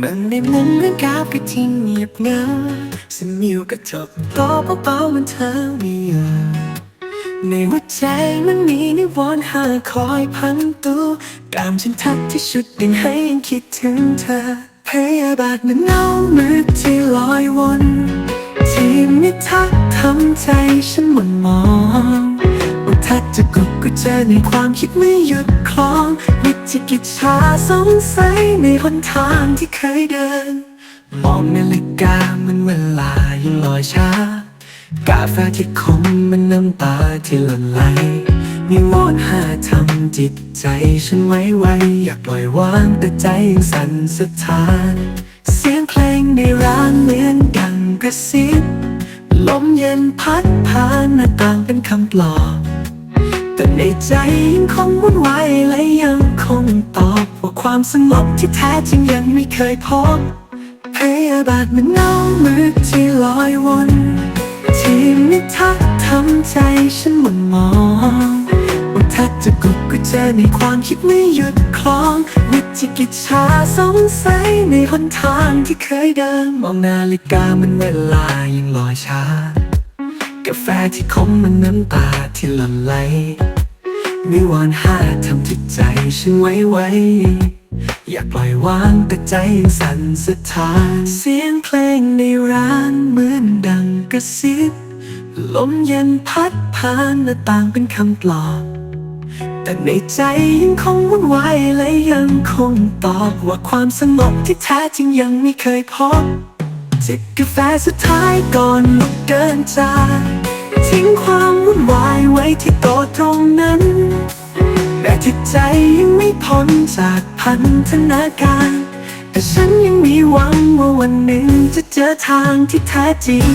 มันในมุมเรื่องกาวก็ทิ้งเงียบเงาสมิวกระจกโตเบาๆมันเธอไม่อยากในหัวใจมันมีนิวรณ์หาคอยพันตัวตามฉันทักที่ชุดดึงให้ยังคิดถึงเธอพยาบาทมันเงามืดที่ลอยวน ที่ไม่ทักทำใจฉันหม่น ว่าถ้าจะกดก็เจอในความคิดไม่หยุดคลองวิจิกิจชาสงสัยในหนทางที่เคยเดิน มองนาฬิกามันเวลายังลอยช้า กาแฟที่ขมมันน้ำตาที่หล่นไหลมีวอนหาทำจิตใจฉันไว้ไวอยากปล่อยวางแต่ใจยังสั่นสะท้าน เสียงเพลงในร้านเหมือนดังกระซิบลมเย็นพัดผ่านหน้าต่างเป็นคำปลอบ ใจยังคงวุ่นวายและยังคงตอบ ว่าความสงบที่แท้จริงยังไม่เคยพบพยาบาทมันเงามืดที่ลอยวนที่ไม่ทักทำใจฉันหม่นมองว่าถ้าจะกุกก็เจอในความคิดไม่หยุดคลองวิจิกิจชาสงสัยในหนทางที่เคยเดินมองนาฬิกามันเวลายังลอยช้ากาแฟที่ขมมันน้ำตาที่หลั่นไหล ไม่วอนหาทำจิตใจฉันไว้ไว้ อยากปล่อยวางแต่ใจยังสั่นสะท้าน เสียงเพลงในร้านเหมือนดังกระซิบ ลมเย็นพัดผ่านหน้าต่างเป็นคำปลอบแต่ในใจยังคงวุ่นวายและยังคงตอบว่าความสงบที่แท้จริงยังไม่เคยพบจิบกาแฟสุดท้ายก่อนลุกเดินจากทิ้งความวุ่นวายไว้ที่โต๊ะตรงนั้น ที่ใจยังไม่พ้นจากพันธนาการ แต่ฉันยังมีหวังว่าวันหนึ่งจะเจอทางที่แท้จริง